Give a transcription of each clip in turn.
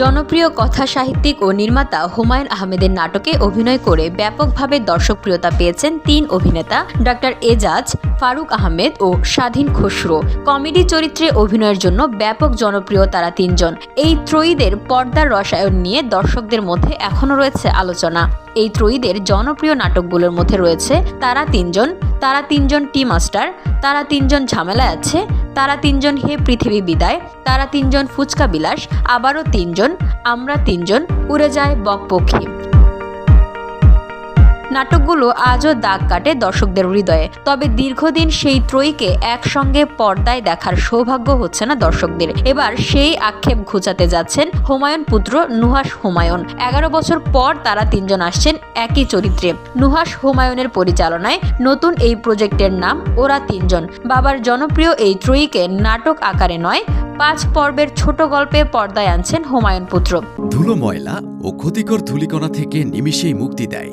জনপ্রিয় কথা সাহিত্যিক ও নির্মাতা হুমায়ুন আহমেদের নাটকে অভিনয় করে ব্যাপকভাবে দর্শকপ্রিয়তা পেয়েছেন তিন অভিনেতা, ডাক্তার এজাজ, ফারুক আহমেদ ও স্বাধীন খসরু। কমেডি চরিত্রে অভিনয়ের জন্য ব্যাপক জনপ্রিয় তারা তিনজন। এই ত্রয়ীদের পর্দার রসায়ন নিয়ে দর্শকদের মধ্যে এখনও রয়েছে আলোচনা। এই ত্রয়ীদের জনপ্রিয় নাটকগুলোর মধ্যে রয়েছে তারা তিনজন তারা তিনজন টি মাস্টার, তারা তিনজন ঝামেলায় আছে তারা তিনজন হে পৃথিবী বিদায়, তারা তিনজন ফুচকা বিলাস, আবারও তিনজন, আমরা তিনজন উড়ে যায় বকপক্ষী। নাটকগুলো আজও দাগ কাটে দর্শকদের হৃদয়ে। তবে দীর্ঘদিন সেই ত্রয়ীকে একসঙ্গে পর্দায় দেখার সৌভাগ্য হচ্ছে না দর্শকদের। এবার সেই আক্ষেপ ঘুচাতে যাচ্ছেন হুমায়ুন পুত্র নুহাস হুমায়ুন। এগারো বছর পর তারা তিনজন আসছেন একই চরিত্রে। নুহাস হুমায়ুনের পরিচালনায় নতুন এই প্রজেক্টের নাম ওরা তিনজন। বাবার জনপ্রিয় এই ত্রয়ীকে নাটক আকারে নয়, পাঁচ পর্বের ছোট গল্পে পর্দায় আনছেন হুমায়ুন পুত্র। ধুলো ময়লা ও ক্ষতিকর ধূলিকণা থেকে নিমিষেই মুক্তি দেয়।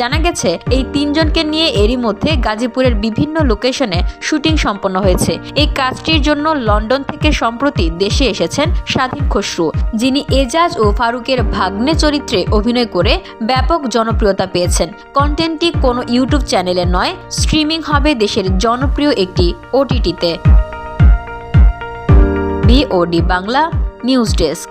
জানা গেছে, এই তিনজনকে নিয়ে এরই মধ্যে গাজীপুরের বিভিন্ন লোকেশনে শুটিং সম্পন্ন হয়েছে। এই কাজটির জন্য লন্ডন থেকে সম্প্রতি দেশে এসেছেন স্বাধীন খসরু, যিনি এজাজ ও ফারুকের ভাগ্নে চরিত্রে অভিনয় করে ব্যাপক জনপ্রিয়তা পেয়েছেন। কন্টেন্টটি কোনো ইউটিউব চ্যানেলে নয় স্ট্রিমিং হবে দেশের জনপ্রিয় একটি ওটিটিতে বিওডি বাংলা নিউজ ডেস্ক